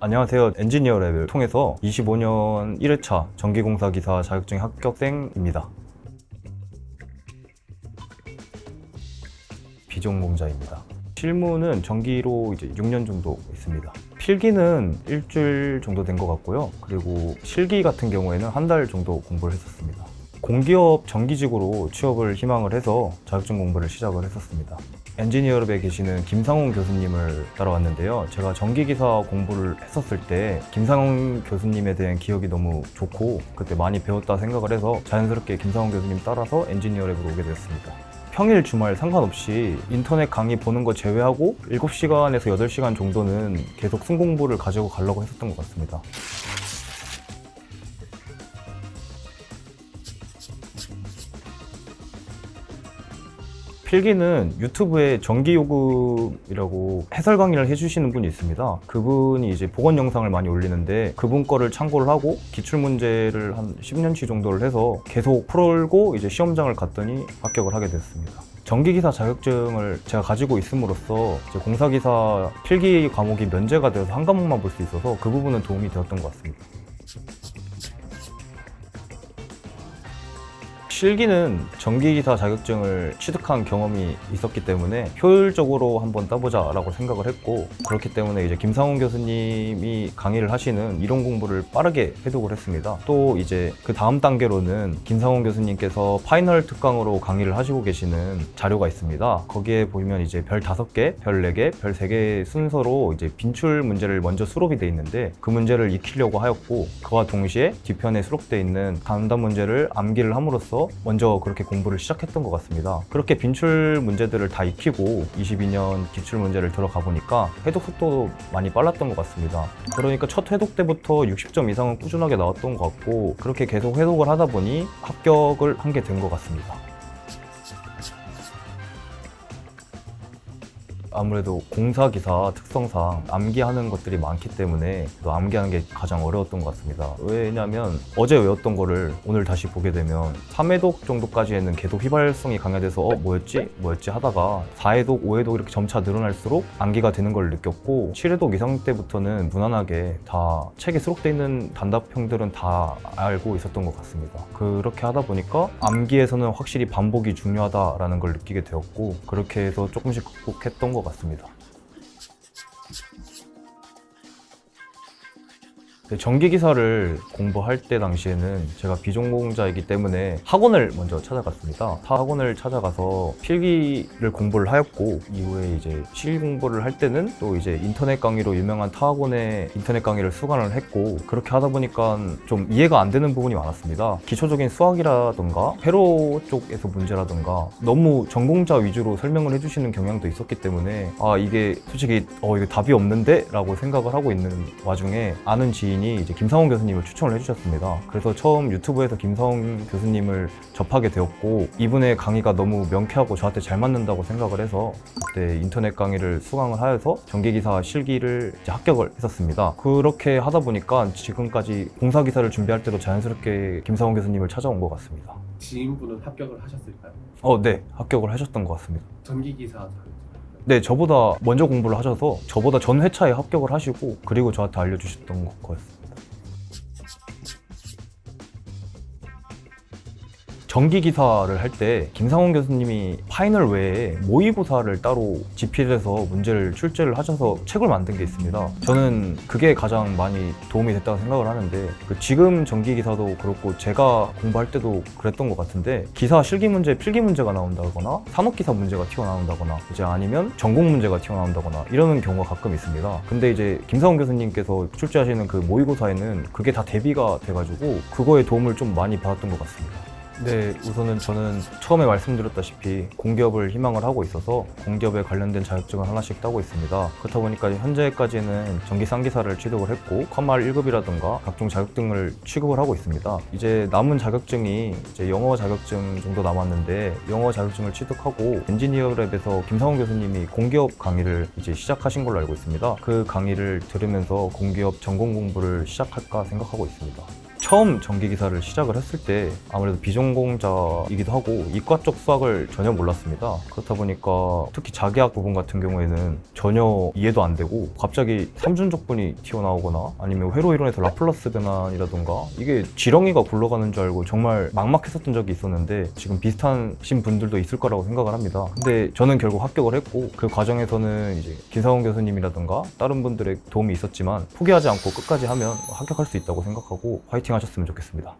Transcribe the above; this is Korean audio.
안녕하세요. 엔지니어 랩을 통해서 25년 1회차 전기공사 기사 자격증 합격생입니다. 비전공자입니다. 실무는 전기로 이제 6년 정도 있습니다. 필기는 일주일 정도 된 것 같고요. 그리고 실기 같은 경우에는 한 달 정도 공부를 했었습니다. 공기업 정기직으로 취업을 희망을 해서 자격증 공부를 시작을 했었습니다. 엔지니어랩에 계시는 김상훈 교수님을 따라왔는데요. 제가 전기기사 공부를 했었을 때 김상훈 교수님에 대한 기억이 너무 좋고 그때 많이 배웠다 생각을 해서 자연스럽게 김상훈 교수님 따라서 엔지니어랩으로 오게 되었습니다. 평일 주말 상관없이 인터넷 강의 보는 거 제외하고 7시간에서 8시간 정도는 계속 순공부를 가지고 가려고 했었던 것 같습니다. 필기는 유튜브에 전기요금이라고 해설 강의를 해주시는 분이 있습니다. 그분이 이제 복원 영상을 많이 올리는데 그분 거를 참고를 하고 기출문제를 한 10년치 정도를 해서 계속 풀고 이제 시험장을 갔더니 합격을 하게 됐습니다. 전기기사 자격증을 제가 가지고 있음으로써 이제 공사기사 필기 과목이 면제가 되어서 한 과목만 볼 수 있어서 그 부분은 도움이 되었던 것 같습니다. 실기는 전기기사 자격증을 취득한 경험이 있었기 때문에 효율적으로 한번 따보자라고 생각을 했고 그렇기 때문에 이제 김상훈 교수님이 강의를 하시는 이론 공부를 빠르게 해독을 했습니다. 또 이제 그 다음 단계로는 김상훈 교수님께서 파이널 특강으로 강의를 하시고 계시는 자료가 있습니다. 거기에 보면 이제 별 5개, 별 4개, 별 3개 순서로 이제 빈출 문제를 먼저 수록이 돼 있는데 그 문제를 익히려고 하였고 그와 동시에 뒤편에 수록돼 있는 단답 문제를 암기를 함으로써 먼저 그렇게 공부를 시작했던 것 같습니다. 그렇게 빈출 문제들을 다 익히고 22년 기출 문제를 들어가 보니까 해독 속도도 많이 빨랐던 것 같습니다. 그러니까 첫 해독 때부터 60점 이상은 꾸준하게 나왔던 것 같고 그렇게 계속 해독을 하다 보니 합격을 한 게 된 것 같습니다. 아무래도 공사 기사 특성상 암기하는 것들이 많기 때문에 또 암기하는 게 가장 어려웠던 것 같습니다. 왜냐하면 어제 외웠던 거를 오늘 다시 보게 되면 3회독 정도까지에는 계속 휘발성이 강화돼서 어 뭐였지 뭐였지 하다가 4회독, 5회독 이렇게 점차 늘어날수록 암기가 되는 걸 느꼈고 7회독 이상 때부터는 무난하게 다 책에 수록돼 있는 단답형들은 다 알고 있었던 것 같습니다. 그렇게 하다 보니까 암기에서는 확실히 반복이 중요하다라는 걸 느끼게 되었고 그렇게 해서 조금씩 극복했던 것 같습니다. 네, 전기기사를 공부할 때 당시에는 제가 비전공자이기 때문에 학원을 먼저 찾아갔습니다. 타 학원을 찾아가서 필기를 공부를 하였고 이후에 이제 실기 공부를 할 때는 또 이제 인터넷 강의로 유명한 타 학원의 인터넷 강의를 수강을 했고 그렇게 하다 보니까 좀 이해가 안 되는 부분이 많았습니다. 기초적인 수학이라던가 회로 쪽에서 문제라던가 너무 전공자 위주로 설명을 해주시는 경향도 있었기 때문에 아 이게 솔직히 어 이거 답이 없는데 라고 생각을 하고 있는 와중에 아는 지인 이 이제 김상훈 교수님을 추천을 해주셨습니다. 그래서 처음 유튜브에서 김상훈 교수님을 접하게 되었고 이분의 강의가 너무 명쾌하고 저한테 잘 맞는다고 생각을 해서 그때 인터넷 강의를 수강을 하여서 전기기사 실기를 이제 합격을 했었습니다. 그렇게 하다 보니까 지금까지 공사기사를 준비할 때도 자연스럽게 김상훈 교수님을 찾아온 것 같습니다. 지인분은 합격을 하셨을까요? 어, 네, 합격을 하셨던 것 같습니다. 전기기사 자격증. 네, 저보다 먼저 공부를 하셔서 저보다 전 회차에 합격을 하시고 그리고 저한테 알려주셨던 것 같습니 다. 전기 기사를 할 때 김상훈 교수님이 파이널 외에 모의고사를 따로 집필해서 문제를 출제를 하셔서 책을 만든 게 있습니다. 저는 그게 가장 많이 도움이 됐다고 생각을 하는데 그 지금 전기 기사도 그렇고 제가 공부할 때도 그랬던 것 같은데 기사 실기 문제 필기 문제가 나온다거나 산업 기사 문제가 튀어나온다거나 이제 아니면 전공 문제가 튀어나온다거나 이러는 경우가 가끔 있습니다. 근데 이제 김상훈 교수님께서 출제하시는 그 모의고사에는 그게 다 대비가 돼가지고 그거에 도움을 좀 많이 받았던 것 같습니다. 네, 우선은 저는 처음에 말씀드렸다시피 공기업을 희망을 하고 있어서 공기업에 관련된 자격증을 하나씩 따고 있습니다. 그렇다 보니까 현재까지는 전기 쌍기사를 취득을 했고 컴말 1급이라든가 각종 자격증을 취급을 하고 있습니다. 이제 남은 자격증이 이제 영어 자격증 정도 남았는데 영어 자격증을 취득하고 엔지니어랩에서 김상훈 교수님이 공기업 강의를 이제 시작하신 걸로 알고 있습니다. 그 강의를 들으면서 공기업 전공 공부를 시작할까 생각하고 있습니다. 처음 전기 기사를 시작을 했을 때 아무래도 비전공자이기도 하고 이과 쪽 수학을 전혀 몰랐습니다. 그렇다 보니까 특히 자기학 부분 같은 경우에는 전혀 이해도 안 되고 갑자기 삼중적분이 튀어나오거나 아니면 회로 이론에서 라플라스 변환이라던가 이게 지렁이가 굴러가는 줄 알고 정말 막막했었던 적이 있었는데 지금 비슷하신 분들도 있을 거라고 생각을 합니다. 근데 저는 결국 합격을 했고 그 과정에서는 이제 김상훈 교수님이라던가 다른 분들의 도움이 있었지만 포기하지 않고 끝까지 하면 합격할 수 있다고 생각하고 화이팅 하셨으면 좋겠습니다.